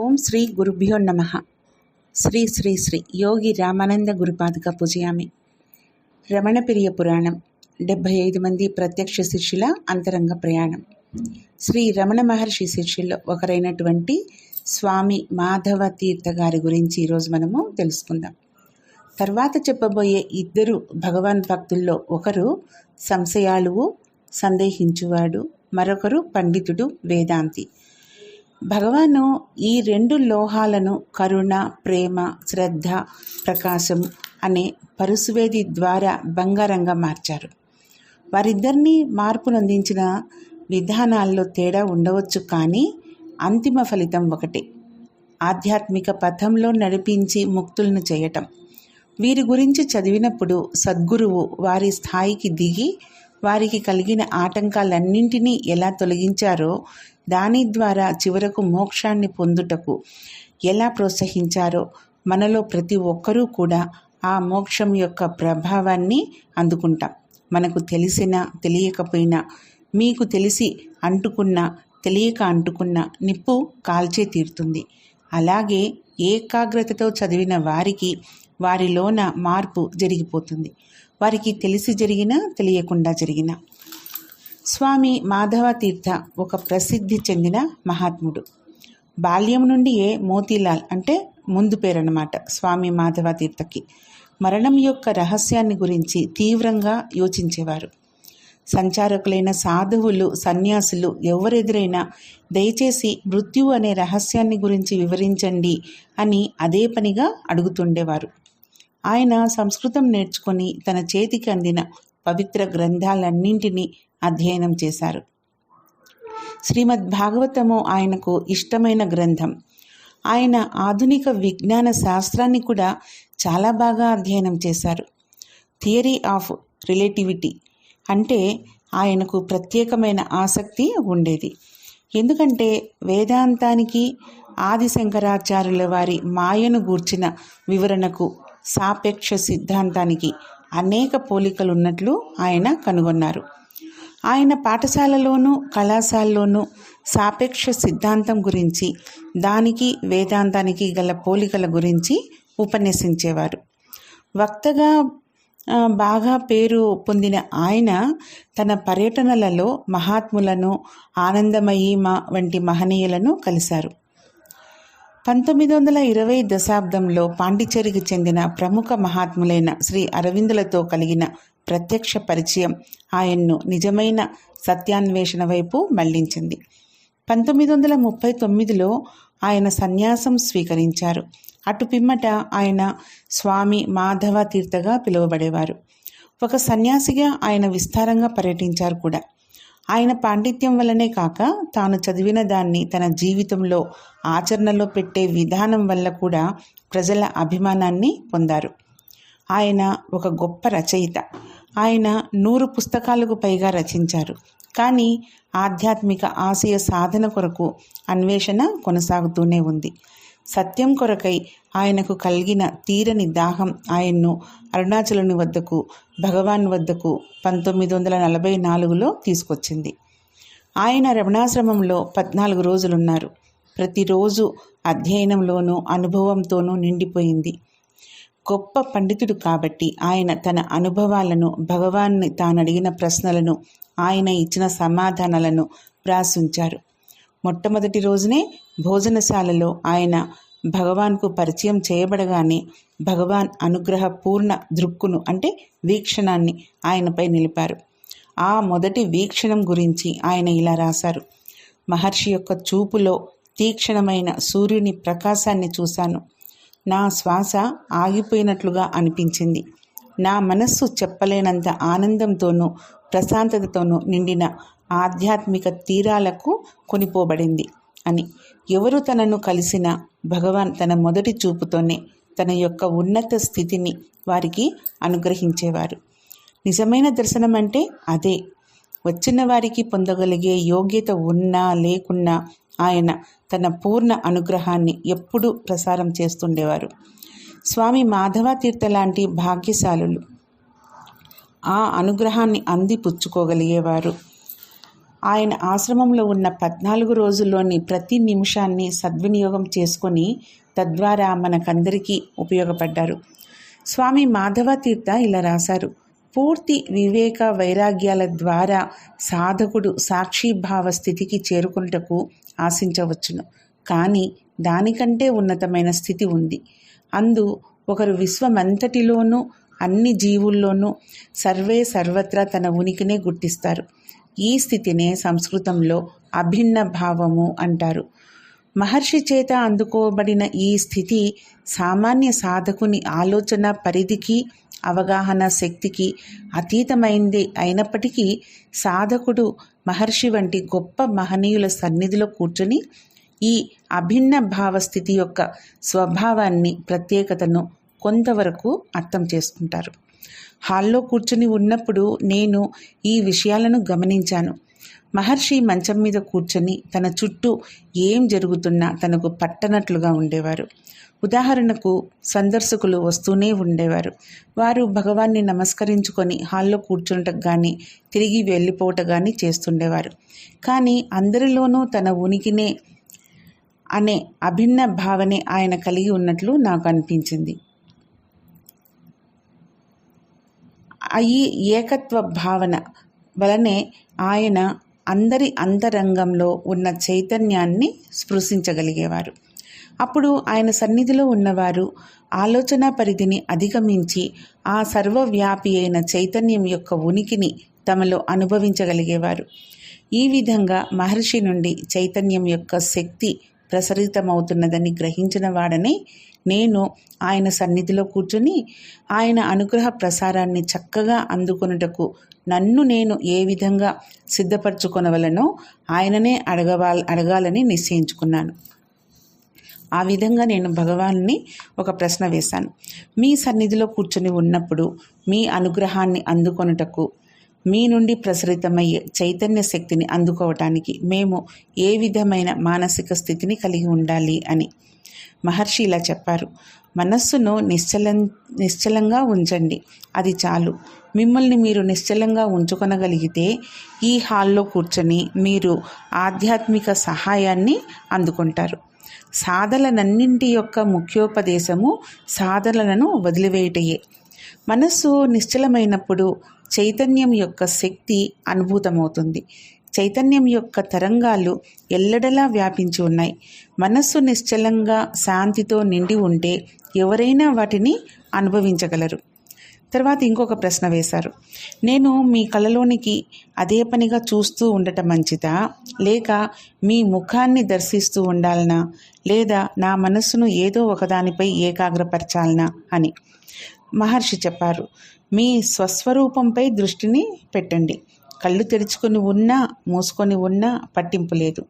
ఓం శ్రీ గురుభ్యో నమ. శ్రీ శ్రీ శ్రీ యోగి రామానంద గురుపాదుక పూజయామి. రమణప్రియ పురాణం. డెబ్భై ఐదు మంది ప్రత్యక్ష శిష్యుల అంతరంగ ప్రయాణం. శ్రీ రమణ మహర్షి శిష్యుల్లో ఒకరైనటువంటి స్వామి మాధవ తీర్థ గారి గురించి ఈరోజు మనము తెలుసుకుందాం. తర్వాత చెప్పబోయే ఇద్దరు భగవాన్ భక్తుల్లో ఒకరు సంశయాలువు సందేహించువాడు మరొకరు పండితుడు వేదాంతి. భగవాను ఈ రెండు లోహాలను కరుణ ప్రేమ శ్రద్ధ ప్రకాశం అనే పరుసువేది ద్వారా బంగారంగా మార్చారు. వారిద్దరినీ మార్పునందించిన విధానాల్లో తేడా ఉండవచ్చు కానీ అంతిమ ఫలితం ఒకటే. ఆధ్యాత్మిక పథంలో నడిపించి ముక్తులను చేయటం. వీరి గురించి చదివినప్పుడు సద్గురువు వారి స్థాయికి దిగి వారికి కలిగిన ఆటంకాలన్నింటినీ ఎలా తొలగించారో దాని ద్వారా చివరకు మోక్షాన్ని పొందుటకు ఎలా ప్రోత్సహించారో మనలో ప్రతి ఒక్కరూ కూడా ఆ మోక్షం యొక్క ప్రభావాన్ని అందుకుంటాం. మనకు తెలిసినా తెలియకపోయినా మీకు తెలిసి అంటుకున్న తెలియక అంటుకున్న నిప్పు కాల్చే తీరుతుంది. అలాగే ఏకాగ్రతతో చదివిన వారికి వారిలోన మార్పు జరిగిపోతుంది. వారికి తెలిసి జరిగినా తెలియకుండా జరిగిన. స్వామి మాధవ తీర్థ ఒక ప్రసిద్ధి చెందిన మహాత్ముడు. బాల్యం నుండియే మోతీలాల్ అంటే ముందు పేరన్నమాట స్వామి మాధవ తీర్థకి మరణం యొక్క రహస్యాన్ని గురించి తీవ్రంగా యోచించేవారు. సంచారకులైన సాధువులు సన్యాసులు ఎవరెదురైనా దయచేసి మృత్యు అనే రహస్యాన్ని గురించి వివరించండి అని అదే పనిగా అడుగుతుండేవారు. ఆయన సంస్కృతం నేర్చుకొని తన చేతికి అందిన పవిత్ర గ్రంథాలన్నింటినీ అధ్యయనం చేశారు. శ్రీమద్ భాగవతము ఆయనకు ఇష్టమైన గ్రంథం. ఆయన ఆధునిక విజ్ఞాన శాస్త్రాన్ని కూడా చాలా బాగా అధ్యయనం చేశారు. థియరీ ఆఫ్ రిలేటివిటీ అంటే ఆయనకు ప్రత్యేకమైన ఆసక్తి ఉండేది. ఎందుకంటే వేదాంతానికి ఆది శంకరాచార్యుల వారి మాయను గూర్చిన వివరణకు సాపేక్ష సిద్ధాంతానికి అనేక పోలికలున్నట్లు ఆయన కనుగొన్నారు. ఆయన పాఠశాలలోనూ కళాశాలలోనూ సాపేక్ష సిద్ధాంతం గురించి దానికి వేదాంతానికి గల పోలికల గురించి ఉపన్యసించేవారు. వక్తగా బాగా పేరు పొందిన ఆయన తన పర్యటనలలో మహాత్ములను ఆనందమయీమ వంటి మహనీయులను కలిశారు. పంతొమ్మిది వందల ఇరవై దశాబ్దంలో పాండిచేరికి చెందిన ప్రముఖ మహాత్ములైన శ్రీ అరవిందులతో కలిగిన ప్రత్యక్ష పరిచయం ఆయన్ను నిజమైన సత్యాన్వేషణ వైపు మళ్ళించింది. పంతొమ్మిది వందల ముప్పై తొమ్మిదిలో ఆయన సన్యాసం స్వీకరించారు. అటు పిమ్మట ఆయన స్వామి మాధవ తీర్థగా పిలువబడేవారు. ఒక సన్యాసిగా ఆయన విస్తారంగా పర్యటించారు కూడా. ఆయన పాండిత్యం వల్లనే కాక తాను చదివిన దాన్ని తన జీవితంలో ఆచరణలో పెట్టే విధానం వల్ల కూడా ప్రజల అభిమానాన్ని పొందారు. ఆయన ఒక గొప్ప రచయిత. ఆయన నూరు పుస్తకాలకు పైగా రచించారు. కానీ ఆధ్యాత్మిక ఆశయ సాధన కొరకు అన్వేషణ కొనసాగుతూనే ఉంది. సత్యం కొరకై ఆయనకు కలిగిన తీరని దాహం ఆయన్ను అరుణాచలుని వద్దకు భగవాన్ వద్దకు పంతొమ్మిది వందల నలభై నాలుగులో తీసుకొచ్చింది. ఆయన రమణాశ్రమంలో పద్నాలుగు రోజులున్నారు. ప్రతిరోజు అధ్యయనంలోనూ అనుభవంతోనూ నిండిపోయింది. గొప్ప పండితుడు కాబట్టి ఆయన తన అనుభవాలను భగవాన్ని తానడిగిన ప్రశ్నలను ఆయన ఇచ్చిన సమాధానాలను వ్రాసుంచారు మొట్టమొదటి రోజునే భోజనశాలలో ఆయన భగవాన్కు పరిచయం చేయబడగానే భగవాన్ అనుగ్రహ పూర్ణ దృక్కును అంటే వీక్షణాన్ని ఆయనపై నిలిపారు. ఆ మొదటి వీక్షణం గురించి ఆయన ఇలా రాశారు. మహర్షి యొక్క చూపులో తీక్షణమైన సూర్యుని ప్రకాశాన్ని చూశాను. నా శ్వాస ఆగిపోయినట్లుగా అనిపించింది. నా మనస్సు చెప్పలేనంత ఆనందంతోనూ ప్రశాంతతతోనూ నిండిన ఆధ్యాత్మిక తీరాలకు కొనిపోబడింది అని. ఎవరు తనను కలిసిన భగవాన్ తన మొదటి చూపుతోనే తన యొక్క ఉన్నత స్థితిని వారికి అనుగ్రహించేవారు. నిజమైన దర్శనం అంటే అదే. వచ్చిన వారికి పొందగలిగే యోగ్యత ఉన్నా లేకున్నా ఆయన తన పూర్ణ అనుగ్రహాన్ని ఎప్పుడూ ప్రసారం చేస్తుండేవారు. స్వామి మాధవ తీర్థ లాంటి భాగ్యశాలులు ఆ అనుగ్రహాన్ని అంది పుచ్చుకోగలిగేవారు ఆయన ఆశ్రమంలో ఉన్న పద్నాలుగు రోజుల్లోని ప్రతి నిమిషాన్ని సద్వినియోగం చేసుకొని తద్వారా మనకందరికీ ఉపయోగపడ్డారు. స్వామి మాధవ తీర్థ ఇలా రాశారు. పూర్తి వివేక వైరాగ్యాల ద్వారా సాధకుడు సాక్షిభావ స్థితికి చేరుకున్నటకు ఆశించవచ్చును. కానీ దానికంటే ఉన్నతమైన స్థితి ఉంది. అందు ఒకరు విశ్వమంతటిలోనూ అన్ని జీవుల్లోనూ సర్వే సర్వత్రా తన ఉనికినే గుర్తిస్తారు. ఈ స్థితినే సంస్కృతంలో అభిన్న భావము అంటారు. మహర్షి చేత అందుకోబడిన ఈ స్థితి సామాన్య సాధకుని ఆలోచన పరిధికి అవగాహన శక్తికి అతీతమైంది అయినప్పటికీ సాధకుడు మహర్షి వంటి గొప్ప మహనీయుల సన్నిధిలో కూర్చొని ఈ అభిన్న భావ స్థితి యొక్క స్వభావాన్ని ప్రత్యేకతను కొంతవరకు అర్థం చేసుకుంటారు. హాల్లో కూర్చుని ఉన్నప్పుడు నేను ఈ విషయాలను గమనించాను. మహర్షి మంచం మీద కూర్చొని తన చుట్టూ ఏం జరుగుతున్నా తనకు పట్టనట్లుగా ఉండేవారు. ఉదాహరణకు సందర్శకులు వస్తూనే ఉండేవారు. వారు భగవాన్ని నమస్కరించుకొని హాల్లో కూర్చుంటకు కానీ తిరిగి వెళ్ళిపోవట కానీ చేస్తుండేవారు. కానీ అందరిలోనూ తన ఉనికినే అనే అభిన్న భావనే ఆయన కలిగి ఉన్నట్లు నాకు అనిపించింది. ఈ ఏకత్వ భావన వలనే ఆయన అందరి అంతరంగంలో ఉన్న చైతన్యాన్ని స్పృశించగలిగేవారు. అప్పుడు ఆయన సన్నిధిలో ఉన్నవారు ఆలోచన పరిధిని అధిగమించి ఆ సర్వవ్యాపి అయిన చైతన్యం యొక్క ఉనికిని తమలో అనుభవించగలిగేవారు. ఈ విధంగా మహర్షి నుండి చైతన్యం యొక్క శక్తి ప్రసరితమవుతున్నదని గ్రహించిన వాడనే నేను ఆయన సన్నిధిలో కూర్చుని ఆయన అనుగ్రహ ప్రసారాన్ని చక్కగా అందుకొనుటకు నన్ను నేను ఏ విధంగా సిద్ధపరచుకొనవలనో ఆయననే అడగవా అడగాలని నిశ్చయించుకున్నాను. ఆ విధంగా నేను భగవాన్ని ఒక ప్రశ్న వేశాను. మీ సన్నిధిలో కూర్చొని ఉన్నప్పుడు మీ అనుగ్రహాన్ని అందుకొనుటకు మీ నుండి ప్రసరితమయ్యే చైతన్య శక్తిని అందుకోవటానికి మేము ఏ విధమైన మానసిక స్థితిని కలిగి ఉండాలి అని మహర్షి ఇలా చెప్పారు. మనస్సును నిశ్చలం నిశ్చలంగా ఉంచండి. అది చాలు. మిమ్మల్ని మీరు నిశ్చలంగా ఉంచుకొనగలిగితే ఈ హాల్లో కూర్చొని మీరు ఆధ్యాత్మిక సహాయాన్ని అందుకుంటారు. సాధనలన్నింటి యొక్క ముఖ్యోపదేశము సాధనలను వదిలివేయటయే. మనస్సు నిశ్చలమైనప్పుడు చైతన్యం యొక్క శక్తి అనుభూతమవుతుంది. చైతన్యం యొక్క తరంగాలు ఎల్లడలా వ్యాపించి ఉన్నాయి. మనస్సు నిశ్చలంగా శాంతితో నిండి ఉంటే ఎవరైనా వాటిని అనుభవించగలరు. తర్వాత ఇంకొక ప్రశ్న వేశారు. నేను మీ కళలోనికి అదే పనిగా చూస్తూ ఉండటం మంచిదా? లేక మీ ముఖాన్ని దర్శిస్తూ ఉండాలనా? లేదా నా మనస్సును ఏదో ఒకదానిపై ఏకాగ్రపరచాలనా? అని మహర్షి చెప్పారు. మీ స్వస్వరూపంపై దృష్టిని పెట్టండి. కళ్ళు తెరుచుకొని ఉన్నా మూసుకొని ఉన్నా పట్టింపు లేదు.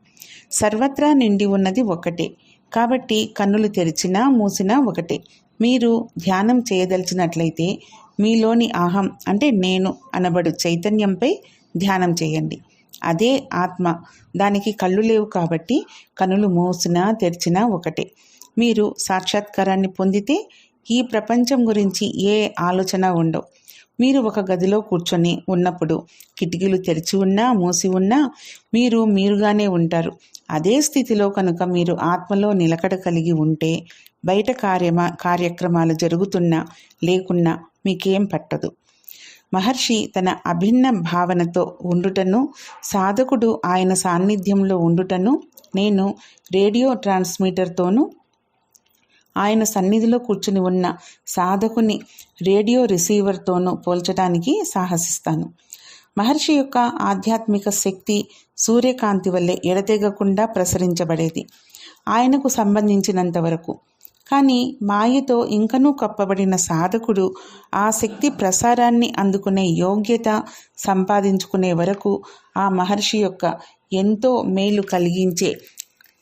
సర్వత్రా నిండి ఉన్నది ఒకటే. కాబట్టి కన్నులు తెరిచినా మూసినా ఒకటే. మీరు ధ్యానం చేయదలిచినట్లయితే మీలోని అహం అంటే నేను అనబడు చైతన్యంపై ధ్యానం చేయండి. అదే ఆత్మ. దానికి కళ్ళు లేవు కాబట్టి కనులు మూసినా తెరిచినా ఒకటే. మీరు సాక్షాత్కారాన్ని పొందితే ఈ ప్రపంచం గురించి ఏ ఆలోచన ఉండవు. మీరు ఒక గదిలో కూర్చొని ఉన్నప్పుడు కిటికీలు తెరిచి ఉన్నా మూసి ఉన్నా మీరు మీరుగానే ఉంటారు. అదే స్థితిలో కనుక మీరు ఆత్మలో నిలకడ కలిగి ఉంటే బయట కార్యమా కార్యక్రమాలు జరుగుతున్నా లేకున్నా మీకేం పట్టదు. మహర్షి తన అభిన్న భావనతో ఉండుటను సాధకుడు ఆయన సాన్నిధ్యంలో ఉండుటను నేను రేడియో ట్రాన్స్మిటర్తోనూ ఆయన సన్నిధిలో కూర్చుని ఉన్న సాధకుని రేడియో రిసీవర్తోనూ పోల్చడానికి సాహసిస్తాను. మహర్షి యొక్క ఆధ్యాత్మిక శక్తి సూర్యకాంతి వల్లే ఎడతెగకుండా ప్రసరించబడేది. ఆయనకు సంబంధించినంత వరకు. కానీ మాయతో ఇంకనూ కప్పబడిన సాధకుడు ఆ శక్తి ప్రసారాన్ని అందుకునే యోగ్యత సంపాదించుకునే వరకు ఆ మహర్షి యొక్క ఎంతో మేలు కలిగించే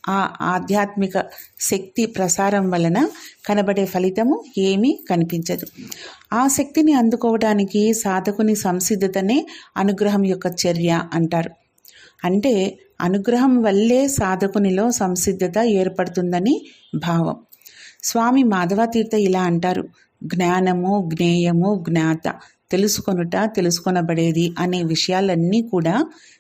ఆ ఆధ్యాత్మిక శక్తి ప్రసారం వలన కనబడే ఫలితము ఏమీ కనిపించదు. ఆ శక్తిని అందుకోవడానికి సాధకుని సంసిద్ధతనే అనుగ్రహం యొక్క చర్య అంటారు. అంటే అనుగ్రహం వల్లే సాధకునిలో సంసిద్ధత ఏర్పడుతుందని భావం. స్వామి మాధవతీర్థ ఇలా అంటారు. జ్ఞానము జ్ఞేయము జ్ఞాత తెలుసుకొనుట తెలుసుకొనబడేది అనే విషయాలన్నీ కూడా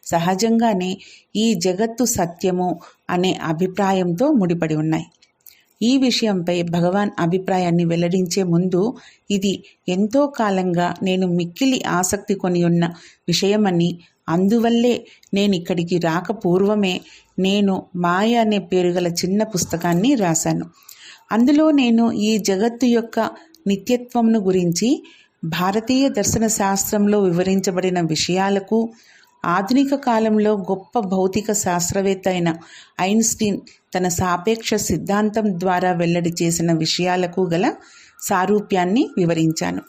సహజంగానే ఈ జగత్తు సత్యము అనే అభిప్రాయంతో ముడిపడి ఉన్నాయి. ఈ విషయంపై భగవాన్ అభిప్రాయాన్ని వెల్లడించే ముందు ఇది ఎంతో కాలంగా నేను మిక్కిలి ఆసక్తి కొని ఉన్న విషయమని అందువల్లే నేను ఇక్కడికి రాక పూర్వమే నేను మాయ అనే పేరు గల చిన్న పుస్తకాన్ని రాశాను. అందులో నేను ఈ జగత్తు యొక్క నిత్యత్వంను గురించి భారతీయ దర్శన శాస్త్రంలో వివరించబడిన విషయాలకు ఆధునిక కాలంలో గొప్ప భౌతిక శాస్త్రవేత్త అయిన ఐన్స్టీన్ తన సాపేక్ష సిద్ధాంతం ద్వారా వెల్లడి చేసిన విషయాలకు గల సారూప్యాన్ని వివరించాను.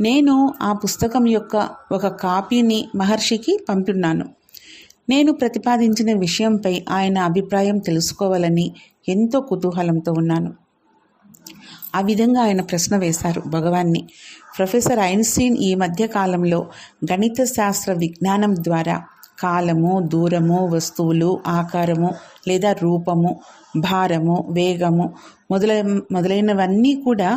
నేను ఆ పుస్తకం యొక్క ఒక కాపీని మహర్షికి పంపున్నాను. నేను ప్రతిపాదించిన విషయంపై ఆయన అభిప్రాయం తెలుసుకోవాలని ఎంతో కుతూహలంతో ఉన్నాను. ఆ విధంగా ఆయన ప్రశ్న వేశారు భగవాన్ని. ప్రొఫెసర్ ఐన్స్టీన్ ఈ మధ్య కాలంలో గణిత శాస్త్ర విజ్ఞానం ద్వారా కాలము దూరము వస్తువులు ఆకారము లేదా రూపము భారము వేగము మొదలై మొదలైనవన్నీ కూడా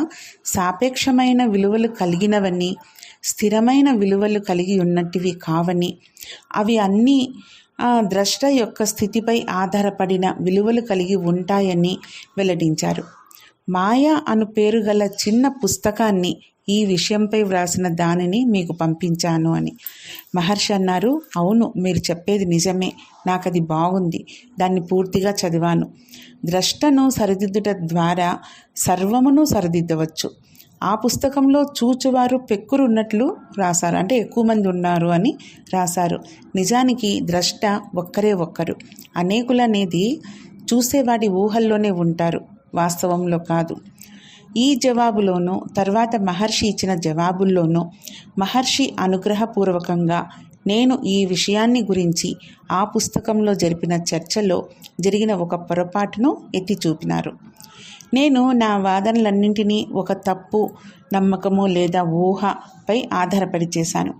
సాపేక్షమైన విలువలు కలిగినవని స్థిరమైన విలువలు కలిగి ఉన్నటివి కావని అవి అన్నీ ద్రష్ట యొక్క స్థితిపై ఆధారపడిన విలువలు కలిగి ఉంటాయని వెల్లడించారు. మాయ అను పేరు గల చిన్న పుస్తకాన్ని ఈ విషయంపై వ్రాసిన దానిని మీకు పంపించాను అని. మహర్షి అన్నారు అవును మీరు చెప్పేది నిజమే. నాకు అది బాగుంది. దాన్ని పూర్తిగా చదివాను. ద్రష్టను సరిదిద్దుట ద్వారా సర్వమును సరిదిద్దవచ్చు. ఆ పుస్తకంలో చూచువారు పెక్కురున్నట్లు రాశారు. అంటే ఎక్కువ మంది ఉన్నారు అని రాశారు. నిజానికి ద్రష్ట ఒక్కరే ఒక్కరు. అనేకులనేది చూసేవాడి ఊహల్లోనే ఉంటారు. వాస్తవంలో కాదు. ఈ జవాబులోనూ తర్వాత మహర్షి ఇచ్చిన జవాబుల్లోనూ మహర్షి అనుగ్రహపూర్వకంగా నేను ఈ విషయాన్ని గురించి ఆ పుస్తకంలో జరిపిన చర్చలో జరిగిన ఒక పొరపాటును ఎత్తి చూపినారు. నేను నా వాదనలన్నింటినీ ఒక తప్పు నమ్మకము లేదా ఊహపై ఆధారపడి చేశాను.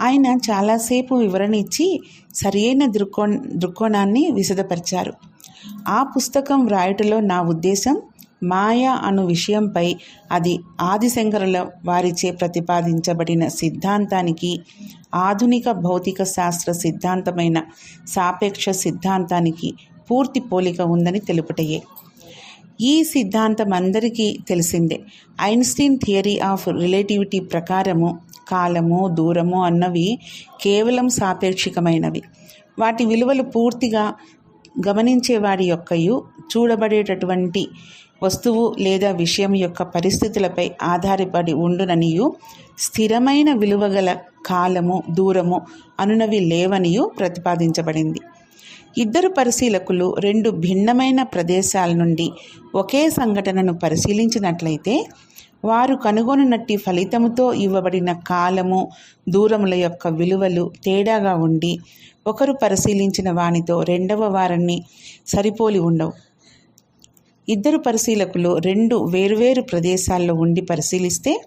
ఆయన చాలాసేపు వివరణ ఇచ్చి సరియైన దృక్కో దృక్కోణాన్ని విశదపరిచారు. ఆ పుస్తకం వ్రాయటలో నా ఉద్దేశం మాయ అను విషయంపై అది ఆదిశంకరుల వారిచే ప్రతిపాదించబడిన సిద్ధాంతానికి ఆధునిక భౌతిక శాస్త్ర సిద్ధాంతమైన సాపేక్ష సిద్ధాంతానికి పూర్తి పోలిక ఉందని తెలుపుటయే. ఈ సిద్ధాంతం అందరికీ తెలిసిందే. ఐన్స్టీన్ థియరీ ఆఫ్ రిలేటివిటీ ప్రకారము కాలము దూరము అన్నవి కేవలం సాపేక్షికమైనవి. వాటి విలువలు పూర్తిగా గమనించేవారి యొక్కయు చూడబడేటటువంటి వస్తువు లేదా విషయం యొక్క పరిస్థితులపై ఆధారపడి ఉండుననియు స్థిరమైన విలువగల కాలము దూరము అనునవి లేవనియు ప్రతిపాదించబడింది. ఇద్దరు పరిశీలకులు రెండు భిన్నమైన ప్రదేశాల నుండి ఒకే సంఘటనను పరిశీలించినట్లయితే వారు కనుగొనున్నట్టి ఫలితముతో ఇవ్వబడిన కాలము దూరముల యొక్క విలువలు తేడాగా ఉండి ఒకరు పరిశీలించిన వానితో రెండవ వారిని సరిపోలి ఉండవు. ఇద్దరు పరిశీలకులు రెండు వేరువేరు ప్రదేశాల్లో ఉండి పరిశీలిస్తే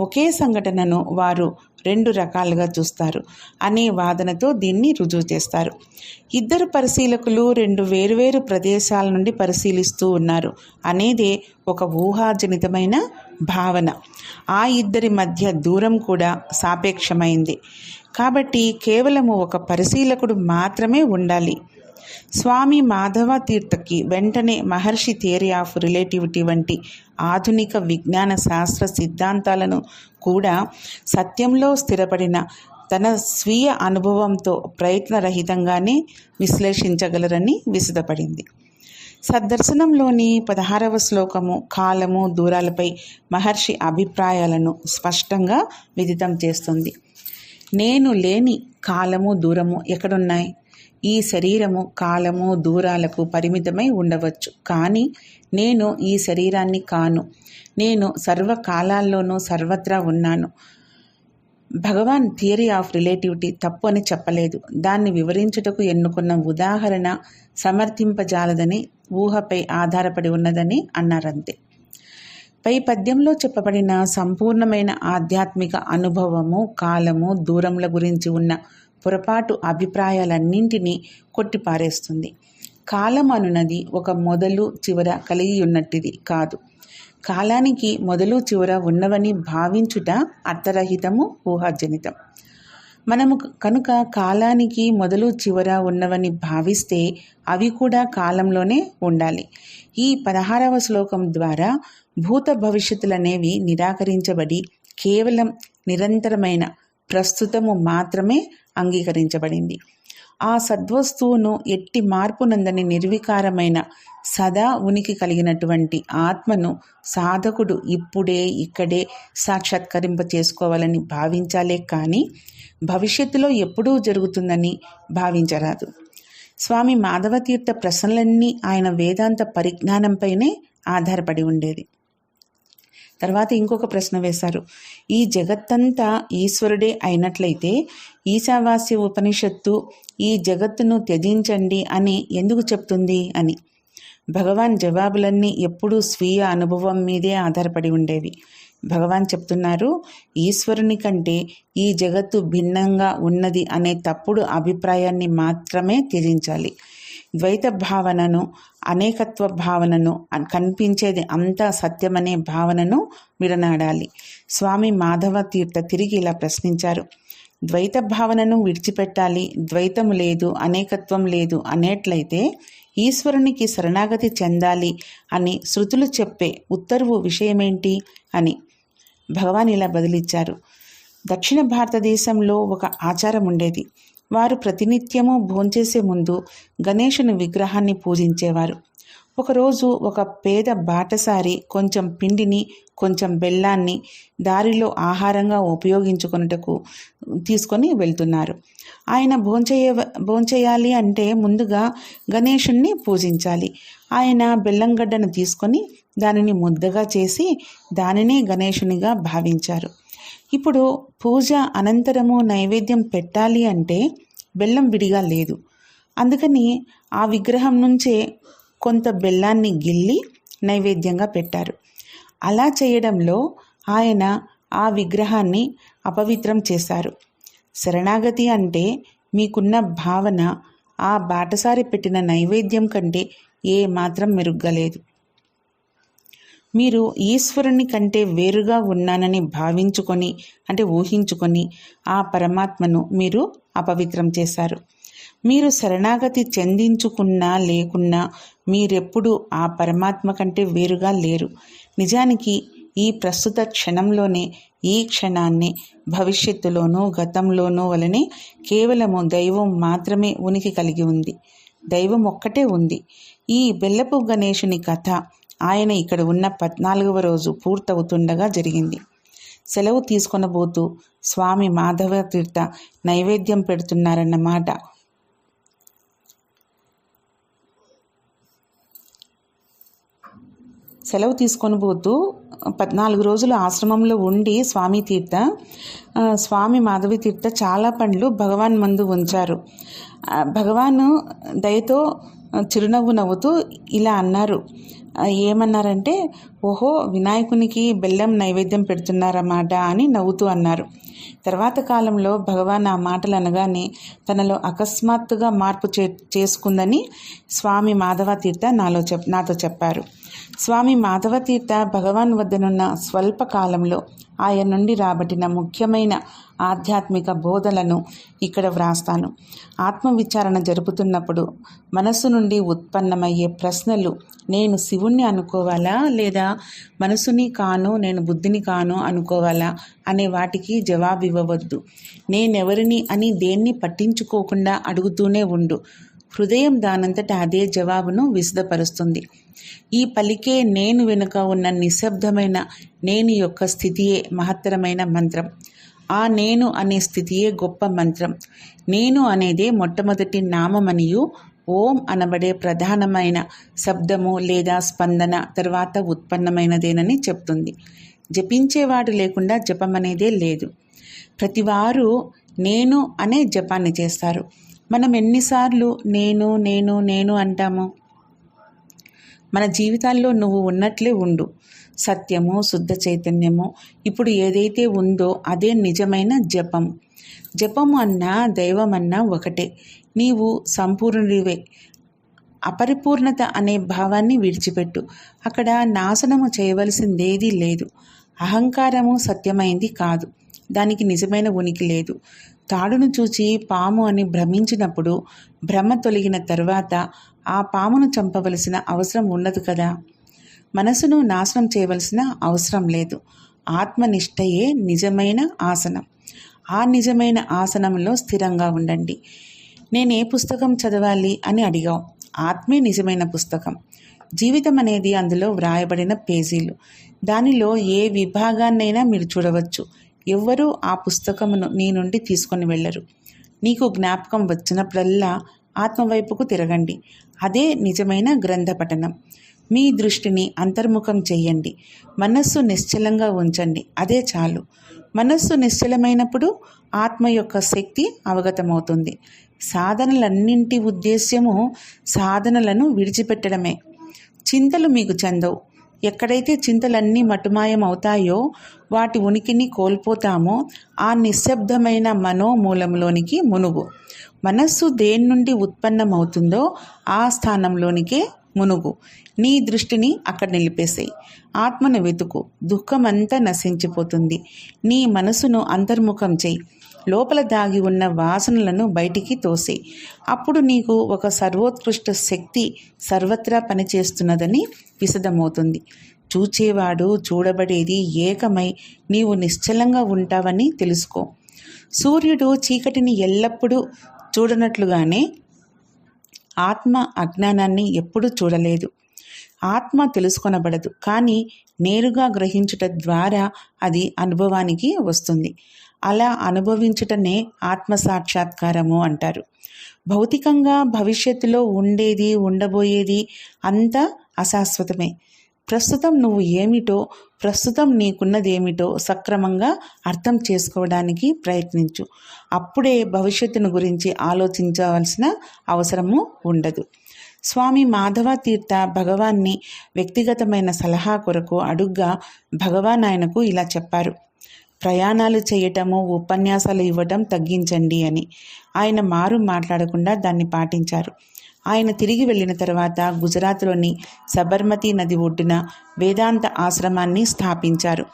ఒకే సంఘటనను వారు రెండు రకాలుగా చూస్తారు. అనే వాదనతో దీన్ని రుజువు చేస్తారు. ఇద్దరు పరిశీలకులు రెండు వేరువేరు ప్రదేశాల నుండి పరిశీలిస్తూ ఉన్నారు అనేదే ఒక ఊహాజనితమైన భావన. ఆ ఇద్దరి మధ్య దూరం కూడా సాపేక్షమైంది. కాబట్టి కేవలము ఒక పరిశీలకుడు మాత్రమే ఉండాలి. స్వామి మాధవ తీర్థకి వెంటనే మహర్షి థియరీ ఆఫ్ రిలేటివిటీ వంటి ఆధునిక విజ్ఞాన శాస్త్ర సిద్ధాంతాలను కూడా సత్యంలో స్థిరపడిన తన స్వీయ అనుభవంతో ప్రయత్నరహితంగానే విశ్లేషించగలరని విశదపడింది సద్దర్శనంలోని పదహారవ శ్లోకము కాలము దూరాలపై మహర్షి అభిప్రాయాలను స్పష్టంగా విదితం చేస్తుంది. నేను లేని కాలము దూరము ఎక్కడున్నాయి? ఈ శరీరము కాలము దూరాలకు పరిమితమై ఉండవచ్చు. కానీ నేను ఈ శరీరాన్ని కాను. నేను సర్వకాలాల్లోనూ సర్వత్రా ఉన్నాను. భగవాన్ థియరీ ఆఫ్ రిలేటివిటీ తప్పు అని చెప్పలేదు. దాన్ని వివరించుటకు ఎన్నుకున్న ఉదాహరణ సమర్థింపజాలదని ఊహపై ఆధారపడి ఉన్నదని అన్నారంతే. పై పద్యంలో చెప్పబడిన సంపూర్ణమైన ఆధ్యాత్మిక అనుభవము కాలము దూరముల గురించి ఉన్న పొరపాటు అభిప్రాయాలన్నింటినీ కొట్టిపారేస్తుంది. కాలం అనున్నది ఒక మొదలు చివర కలిగి ఉన్నట్టిది కాదు. కాలానికి మొదలు చివర ఉన్నవని భావించుట అర్థరహితము ఊహాజనితం. మనము కనుక కాలానికి మొదలు చివర ఉన్నవని భావిస్తే అవి కూడా కాలంలోనే ఉండాలి. ఈ పదహారవ శ్లోకం ద్వారా భూత భవిష్యత్తులనేవి నిరాకరించబడి కేవలం నిరంతరమైన ప్రస్తుతము మాత్రమే అంగీకరించబడింది. ఆ సద్వస్తువును ఎట్టి మార్పునందని నిర్వికారమైన సదా ఉనికి కలిగినటువంటి ఆత్మను సాధకుడు ఇప్పుడే ఇక్కడే సాక్షాత్కరింప చేసుకోవాలని భావించాలే కానీ భవిష్యత్తులో ఎప్పుడూ జరుగుతుందని భావించరాదు. స్వామి మాధవతీర్థ ప్రశ్నలన్నీ ఆయన వేదాంత పరిజ్ఞానంపైనే ఆధారపడి ఉండేది. తర్వాత ఇంకొక ప్రశ్న వేశారు. ఈ జగత్తంతా ఈశ్వరుడే అయినట్లయితే ఈశావాస్య ఉపనిషత్తు ఈ జగత్తును త్యజించండి అని ఎందుకు చెప్తుంది అని. భగవాన్ జవాబులన్నీ ఎప్పుడూ స్వీయ అనుభవం మీదే ఆధారపడి ఉండేవి. భగవాన్ చెప్తున్నారు ఈశ్వరుని కంటే ఈ జగత్తు భిన్నంగా ఉన్నది అనే తప్పుడు అభిప్రాయాన్ని మాత్రమే త్యజించాలి. ద్వైత భావనను అనేకత్వ భావనను కనిపించేది అంతా సత్యమనే భావనను విడనాడాలి. స్వామి మాధవ తీర్థ తిరిగి ఇలా ప్రశ్నించారు. ద్వైత భావనను విడిచిపెట్టాలి. ద్వైతము లేదు అనేకత్వం లేదు అనేట్లయితే ఈశ్వరునికి శరణాగతి చెందాలి అని శృతులు చెప్పే ఉత్తర్వు విషయమేంటి అని భగవాన్ ఇలా బదిలిచ్చారు. దక్షిణ భారతదేశంలో ఒక ఆచారం ఉండేది. వారు ప్రతినిత్యము భోంచేసే ముందు గణేషుని విగ్రహాన్ని పూజించేవారు. ఒకరోజు ఒక పేద బాటసారి కొంచెం పిండిని కొంచెం బెల్లాన్ని దారిలో ఆహారంగా ఉపయోగించుకున్నటకు తీసుకొని వెళ్తున్నారు. ఆయన భోంచేయ భోంచేయాలి అంటే ముందుగా గణేషుణ్ణి పూజించాలి. ఆయన బెల్లంగడ్డను తీసుకొని దానిని ముద్దగా చేసి దానినే గణేషునిగా భావించారు. ఇప్పుడు పూజ అనంతరము నైవేద్యం పెట్టాలి అంటే బెల్లం విడిగా లేదు. అందుకని ఆ విగ్రహం నుంచే కొంత బెల్లాన్ని గిల్లి నైవేద్యంగా పెట్టారు. అలా చేయడంలో ఆయన ఆ విగ్రహాన్ని అపవిత్రం చేశారు. శరణాగతి అంటే మీకున్న భావన ఆ బాటసారి పెట్టిన నైవేద్యం కంటే ఏ మాత్రం మెరుగ్గలేదు. మీరు ఈశ్వరుని కంటే వేరుగా ఉన్నానని భావించుకొని అంటే ఊహించుకొని ఆ పరమాత్మను మీరు అపవిత్రం చేశారు. మీరు శరణాగతి చెందించుకున్నా లేకున్నా మీరెప్పుడు ఆ పరమాత్మ కంటే వేరుగా లేరు. నిజానికి ఈ ప్రస్తుత క్షణంలోనే ఈ క్షణాన్ని భవిష్యత్తులోనూ గతంలోనూ వలనే కేవలము దైవం మాత్రమే ఉనికి కలిగి ఉంది. దైవం ఒక్కటే ఉంది. ఈ బెల్లపు గణేషుని కథ ఆయన ఇక్కడ ఉన్న పద్నాలుగవ రోజు పూర్తవుతుండగా జరిగింది. సెలవు తీసుకొనబోతూ స్వామి మాధవ తీర్థ నైవేద్యం పెడుతున్నారన్నమాట సెలవు తీసుకొని పోతూ పద్నాలుగు రోజులు ఆశ్రమంలో ఉండి స్వామి తీర్థ స్వామి మాధవి తీర్థ చాలా పండ్లు భగవాన్ మందు ఉంచారు భగవాను దయతో చిరునవ్వు నవ్వుతూ ఇలా అన్నారు. ఏమన్నారంటే ఓహో వినాయకునికి బెల్లం నైవేద్యం పెడుతున్నారన్నమాట అని నవ్వుతూ అన్నారు. తర్వాత కాలంలో భగవాన్ ఆ మాటలు అనగానే తనలో అకస్మాత్తుగా మార్పు చే చేసుకుందని స్వామి మాధవ తీర్థ నాలో చెప్ నాతో చెప్పారు. స్వామి మాధవ తీర్థ భగవాన్ వద్దనున్న స్వల్ప కాలంలో ఆయన నుండి రాబట్టిన ముఖ్యమైన ఆధ్యాత్మిక బోధలను ఇక్కడ వ్రాస్తాను. ఆత్మవిచారణ జరుపుతున్నప్పుడు మనసు నుండి ఉత్పన్నమయ్యే ప్రశ్నలు నేను శివుణ్ణి అనుకోవాలా లేదా మనసుని కాను నేను బుద్ధిని కాను అనుకోవాలా అనే వాటికి జవాబు ఇవ్వవద్దు నేనెవరిని అని దేన్ని పట్టించుకోకుండా అడుగుతూనే ఉండు. హృదయం దానంతట అదే జవాబును విశదపరుస్తుంది. ఈ పలికే నేను వెనుక ఉన్న నిశ్శబ్దమైన నేను యొక్క స్థితియే మహత్తరమైన మంత్రం. ఆ నేను అనే స్థితియే గొప్ప మంత్రం. నేను అనేదే మొట్టమొదటి నామమనియు ఓం అనబడే ప్రధానమైన శబ్దము లేదా స్పందన తర్వాత ఉత్పన్నమైనదేనని చెప్తుంది. జపించేవాడు లేకుండా జపం అనేదే లేదు. ప్రతివారు నేను అనే జపాన్ని చేస్తారు. మనం ఎన్నిసార్లు నేను నేను నేను అంటాము? మన జీవితాల్లో నువ్వు ఉన్నట్లే ఉండు. సత్యము శుద్ధ చైతన్యము ఇప్పుడు ఏదైతే ఉందో అదే నిజమైన జపం. జపము అన్నా దైవం అన్నా ఒకటే. నీవు సంపూర్ణుడివే. అపరిపూర్ణత అనే భావాన్ని విడిచిపెట్టు. అక్కడ నాశనము చేయవలసిందేదీ లేదు. అహంకారము సత్యమైంది కాదు. దానికి నిజమైన ఉనికి లేదు. తాడును చూచి పాము అని భ్రమించినప్పుడు భ్రమ తొలగిన తర్వాత ఆ పామును చంపవలసిన అవసరం ఉండదు కదా. మనసును నాశనం చేయవలసిన అవసరం లేదు. ఆత్మనిష్టయే నిజమైన ఆసనం. ఆ నిజమైన ఆసనంలో స్థిరంగా ఉండండి. నేను ఏ పుస్తకం చదవాలి అని అడిగావు. ఆత్మే నిజమైన పుస్తకం. జీవితం అనేది అందులో వ్రాయబడిన పేజీలు. దానిలో ఏ విభాగాన్నైనా మీరు చూడవచ్చు. ఎవ్వరూ ఆ పుస్తకమును నీ నుండి తీసుకొని వెళ్ళరు. నీకు జ్ఞాపకం వచ్చినప్పుడల్లా ఆత్మవైపుకు తిరగండి. అదే నిజమైన గ్రంథ పఠనం మీ దృష్టిని అంతర్ముఖం చేయండి మనస్సు నిశ్చలంగా ఉంచండి. అదే చాలు. మనస్సు నిశ్చలమైనప్పుడు ఆత్మ యొక్క శక్తి అవగతమవుతుంది. సాధనలన్నింటి ఉద్దేశ్యము సాధనలను విడిచిపెట్టడమే. చింతలు మీకు చెందవు. ఎక్కడైతే చింతలన్నీ మటుమాయం అవుతాయో వాటి ఉనికిని కోల్పోతామో ఆ నిశ్శబ్దమైన మనోమూలంలోనికి మునుగు. మనస్సు దేని నుండి ఉత్పన్నమవుతుందో ఆ స్థానంలోనికే మునుగు. నీ దృష్టిని అక్కడ నిలిపేసేయి. ఆత్మను వెతుకు. దుఃఖమంతా నశించిపోతుంది. నీ మనసును అంతర్ముఖం చేయి. లోపల దాగి ఉన్న వాసనలను బయటికి తోసే అప్పుడు నీకు ఒక సర్వోత్కృష్ట శక్తి సర్వత్రా పనిచేస్తున్నదని విశదమవుతుంది. చూచేవాడు చూడబడేది ఏకమై నీవు నిశ్చలంగా ఉంటావని తెలుసుకో. సూర్యుడు చీకటిని ఎల్లప్పుడూ చూడనట్లుగానే ఆత్మ అజ్ఞానాన్ని ఎప్పుడూ చూడలేదు. ఆత్మ తెలుసుకొనబడదు. కానీ నేరుగా గ్రహించుట ద్వారా అది అనుభవానికి వస్తుంది. అలా అనుభవించుటనే ఆత్మ సాక్షాత్కారము అంటారు. భౌతికంగా భవిష్యత్తులో ఉండేది ఉండబోయేది అంతా అశాశ్వతమే. ప్రస్తుతం నువ్వు ఏమిటో ప్రస్తుతం నీకున్నదేమిటో సక్రమంగా అర్థం చేసుకోవడానికి ప్రయత్నించు. అప్పుడే భవిష్యత్తును గురించి ఆలోచించవలసిన అవసరము ఉండదు. స్వామి మాధవ తీర్థ భగవాన్ని వ్యక్తిగతమైన సలహా కొరకు అడుగ్గా భగవాన్ ఆయనకు ఇలా చెప్పారు. ప్రయాణాలు చేయటము ఉపన్యాసాలు ఇవ్వటం తగ్గించండి అని. ఆయన మారు మాట్లాడకుండా దాన్ని పాటించారు. ఆయన తిరిగి వెళ్ళిన తర్వాత గుజరాత్లోని సబర్మతి నది ఒడ్డున వేదాంత ఆశ్రమాన్ని స్థాపించారు.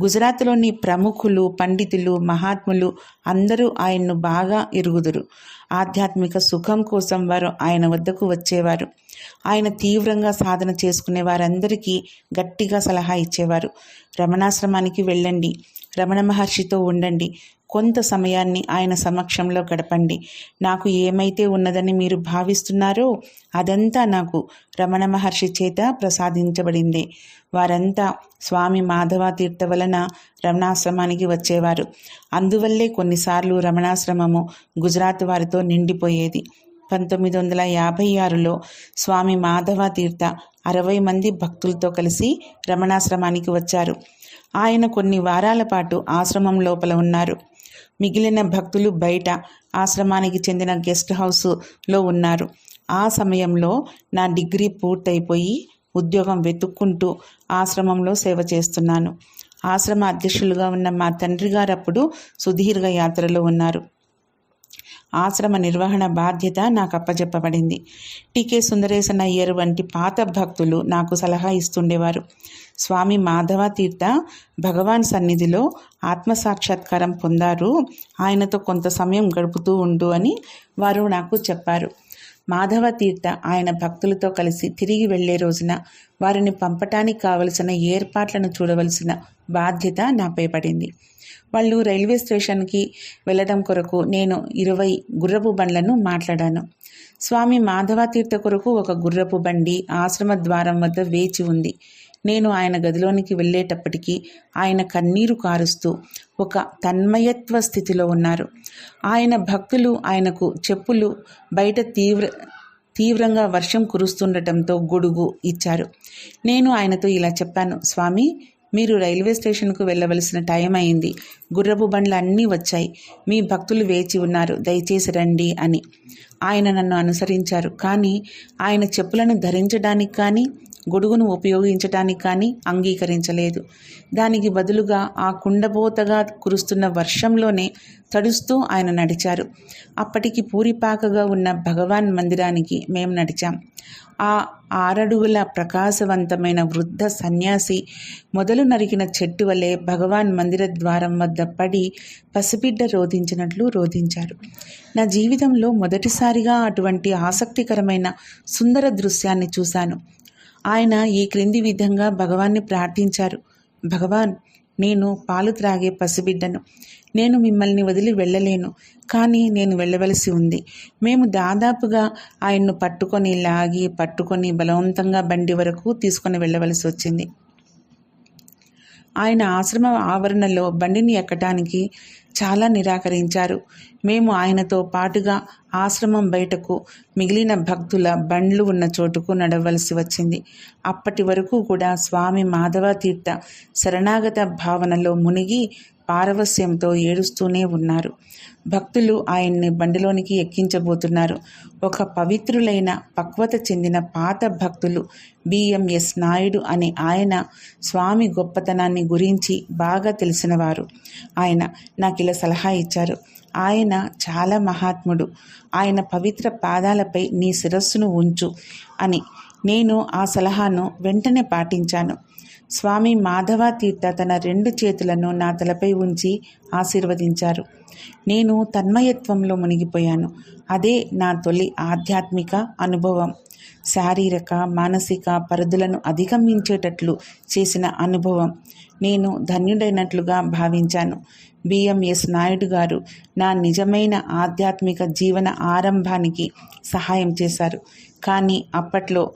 గుజరాత్లోని ప్రముఖులు పండితులు మహాత్ములు అందరూ ఆయన్ను బాగా ఎరుగుదురు. ఆధ్యాత్మిక సుఖం కోసం వారు ఆయన వద్దకు వచ్చేవారు. ఆయన తీవ్రంగా సాధన చేసుకునే వారందరికీ గట్టిగా సలహా ఇచ్చేవారు. రమణాశ్రమానికి వెళ్ళండి. రమణ మహర్షితో ఉండండి. కొంత సమయాన్ని ఆయన సమక్షంలో గడపండి. నాకు ఏమైతే ఉన్నదని మీరు భావిస్తున్నారో అదంతా నాకు రమణ మహర్షి చేత ప్రసాదించబడిందే. వారంతా స్వామి మాధవ తీర్థ వలన రమణాశ్రమానికి వచ్చేవారు. అందువల్లే కొన్నిసార్లు రమణాశ్రమము గుజరాత్ వారితో నిండిపోయేది. పంతొమ్మిది వందల యాభై ఆరులో స్వామి మాధవ తీర్థ అరవై మంది భక్తులతో కలిసి రమణాశ్రమానికి వచ్చారు. ఆయన కొన్ని వారాల పాటు ఆశ్రమం లోపల ఉన్నారు. మిగిలిన భక్తులు బయట ఆశ్రమానికి చెందిన గెస్ట్ హౌస్లో ఉన్నారు. ఆ సమయంలో నా డిగ్రీ పూర్తయిపోయి ఉద్యోగం వెతుక్కుంటూ ఆశ్రమంలో సేవ చేస్తున్నాను. ఆశ్రమ అధ్యక్షులుగా ఉన్న మా తండ్రి గారు అప్పుడు సుదీర్ఘ యాత్రలో ఉన్నారు. ఆశ్రమ నిర్వహణ బాధ్యత నాకు అప్పచెప్పబడింది టీకే సుందరేశన్ అయ్యర్ వంటి పాత భక్తులు నాకు సలహా ఇస్తుండేవారు. స్వామి మాధవ తీర్థ భగవాన్ సన్నిధిలో ఆత్మసాక్షాత్కారం పొందారు. ఆయనతో కొంత సమయం గడుపుతూ ఉండు అని వారు నాకు చెప్పారు. మాధవ తీర్థ ఆయన భక్తులతో కలిసి తిరిగి వెళ్ళే రోజున వారిని పంపటానికి కావలసిన ఏర్పాట్లను చూడవలసిన బాధ్యత నాపై పడింది. వాళ్ళు రైల్వే స్టేషన్కి వెళ్ళడం కొరకు నేను ఇరవై గుర్రపు బండ్లను మాట్లాడాను. స్వామి మాధవ తీర్థ కొరకు ఒక గుర్రపు బండి ఆశ్రమ ద్వారం వద్ద వేచి ఉంది. నేను ఆయన గదిలోనికి వెళ్ళేటప్పటికీ ఆయన కన్నీరు కారుస్తూ ఒక తన్మయత్వ స్థితిలో ఉన్నారు. ఆయన భక్తులు ఆయనకు చెప్పులు బయట తీవ్ర తీవ్రంగా వర్షం కురుస్తుండటంతో గొడుగు ఇచ్చారు. నేను ఆయనతో ఇలా చెప్పాను స్వామి మీరు రైల్వే స్టేషన్కు వెళ్ళవలసిన టైం అయింది. గుర్రపు బండ్లు అన్నీ వచ్చాయి. మీ భక్తులు వేచి ఉన్నారు. దయచేసి రండి అని. ఆయన నన్ను అనుసరించారు. కానీ ఆయన చెప్పులను ధరించడానికి కానీ గొడుగును ఉపయోగించటానికి కానీ అంగీకరించలేదు. దానికి బదులుగా ఆ కుండబోతగా కురుస్తున్న వర్షంలోనే తడుస్తూ ఆయన నడిచారు. అప్పటికి పూరిపాకగా ఉన్న భగవాన్ మందిరానికి మేము నడిచాం. ఆ ఆరడుగుల ప్రకాశవంతమైన వృద్ధ సన్యాసి మొదలు నరికిన చెట్టు వలె భగవాన్ మందిర ద్వారం వద్ద పడి పసిబిడ్డ రోధించినట్లు రోధించారు. నా జీవితంలో మొదటిసారిగా అటువంటి ఆసక్తికరమైన సుందర దృశ్యాన్ని చూశాను. ఆయన ఈ క్రింది విధంగా భగవాన్ని ప్రార్థించారు. భగవాన్ నేను పాలు త్రాగే పసిబిడ్డను. నేను మిమ్మల్ని వదిలి వెళ్ళలేను కానీ నేను వెళ్ళవలసి ఉంది. మేము దాదాపుగా ఆయన్ను పట్టుకొని లాగి పట్టుకొని బలవంతంగా బండి వరకు తీసుకొని వెళ్ళవలసి వచ్చింది. ఆయన ఆశ్రమ ఆవరణలో బండిని ఎక్కటానికి చాలా నిరాకరించారు. మేము ఆయనతో పాటుగా ఆశ్రమం బయటకు మిగిలిన భక్తుల బండ్లు ఉన్న చోటుకు నడవలసి వచ్చింది. అప్పటి వరకు కూడా స్వామి మాధవ తీర్థ శరణాగత భావనలో మునిగి పారవస్యంతో ఏడుస్తూనే ఉన్నారు. భక్తులు ఆయన్ని బండిలోనికి ఎక్కించబోతున్నారు. ఒక పవిత్రులైన పక్వత చెందిన పాత భక్తులు బిఎంఎస్ నాయుడు అనే ఆయన స్వామి గొప్పతనాన్ని గురించి బాగా తెలిసినవారు. ఆయన నాకు ఇలా సలహా ఇచ్చారు. ఆయన చాలా మహాత్ముడు. ఆయన పవిత్ర పాదాలపై నీ శిరస్సును ఉంచు అని నేను ఆ సలహాను వెంటనే పాటించాను. స్వామి మాధవ తీర్థ తన రెండు చేతులను నా తలపై ఉంచి ఆశీర్వదించారు. నేను తన్మయత్వంలో మునిగిపోయాను. అదే నా తొలి ఆధ్యాత్మిక అనుభవం. శారీరక మానసిక పరిధులను అధిగమించేటట్లు చేసిన అనుభవం. నేను ధన్యుడైనట్లుగా భావించాను. బిఎంఎస్ నాయుడు గారు నా నిజమైన ఆధ్యాత్మిక జీవన ఆరంభానికి సహాయం చేశారు. కానీ అప్పట్లో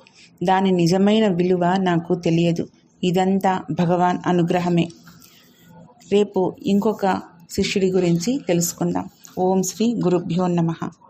దాని నిజమైన విలువ నాకు తెలియదు. ఇదంతా భగవాన్ అనుగ్రహమే. రేపు ఇంకొక శిష్యుడి గురించి తెలుసుకుందాం. ఓం శ్రీ గురుభ్యో నమః.